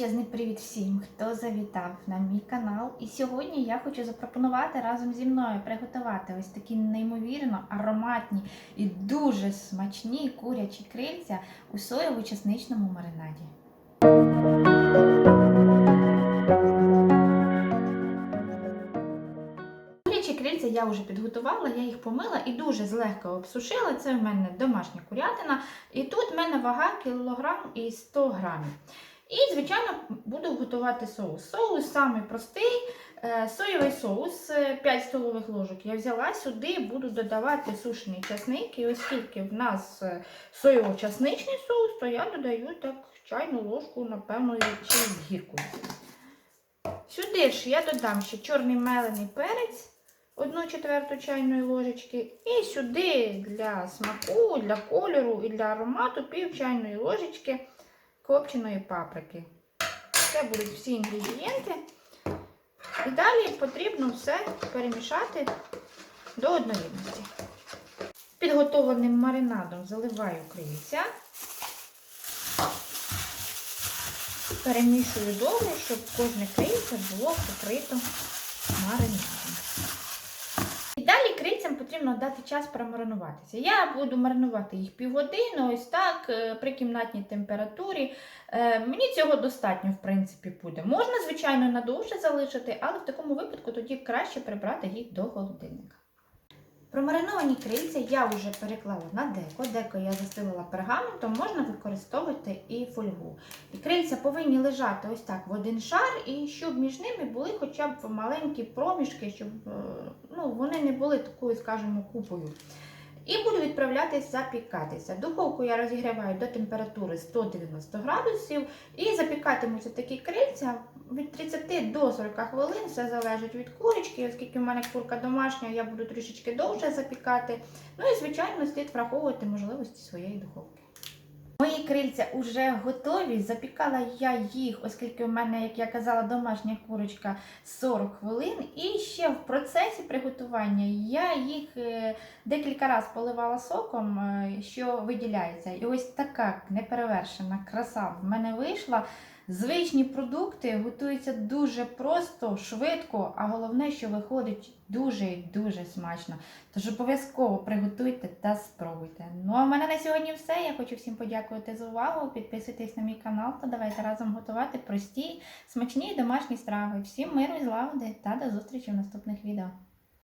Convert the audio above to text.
Величезний привіт всім, хто завітав на мій канал. І сьогодні я хочу запропонувати разом зі мною приготувати ось такі неймовірно ароматні і дуже смачні курячі крильця у соєво-чесничному маринаді. Курячі крильця я вже підготувала, я їх помила і дуже злегка обсушила. Це в мене домашня курятина. І тут в мене вага кілограм і 100 грамів. І, звичайно, буду готувати соус. Соус самий простий, е, соєвий соус, е, 5 столових ложок я взяла сюди, буду додавати сушений часник. І оскільки в нас е, соєво-часничний соус, то я додаю так чайну ложку, напевно, чи з гіркою. Сюди ж я додам ще чорний мелений перець, 1 четверту чайної ложечки. І сюди для смаку, для кольору і для аромату пів чайної ложечки копченої паприки. Це будуть всі інгредієнти. І далі потрібно все перемішати до однорідності. Підготовленим маринадом заливаю крильця. Перемішую добре, щоб кожне крильце було покрито маринадом. Потрібно дати час промаринуватися. Я буду маринувати їх півгодини, ось так, е, при кімнатній температурі. Е, Мені цього достатньо, в принципі, буде. Можна, звичайно, надовше залишити, але в такому випадку тоді краще прибрати їх до холодильника. Промариновані крильця я вже переклала на деко. Деко я застелила пергаментом, можна використовувати і фольгу. І крильця повинні лежати ось так в один шар, і щоб між ними були хоча б маленькі проміжки, щоб е, ну, вони не були такою, скажімо, купою. І буду відправлятись запікатися. Духовку я розігріваю до температури 190 градусів і запікатимуться такі крильця від 30 до 40 хвилин. Все залежить від курочки, оскільки в мене курка домашня, я буду трішечки довше запікати. Ну і, звичайно, слід враховувати можливості своєї духовки. Мої крильця вже готові. Запікала я їх, оскільки у мене, як я казала, домашня курочка 40 хвилин. І ще в процесі приготування я їх е, декілька разів поливала соком, е, що виділяється. І ось така неперевершена краса в мене вийшла. Звичні продукти готуються дуже просто, швидко, а головне, що виходить дуже і дуже смачно. Тож обов'язково приготуйте та спробуйте. Ну а в мене на сьогодні все. Я хочу всім подякувати за увагу. Підписуйтесь на мій канал та давайте разом готувати прості, смачні домашні страви. Всім миру і злагоди та до зустрічі в наступних відео.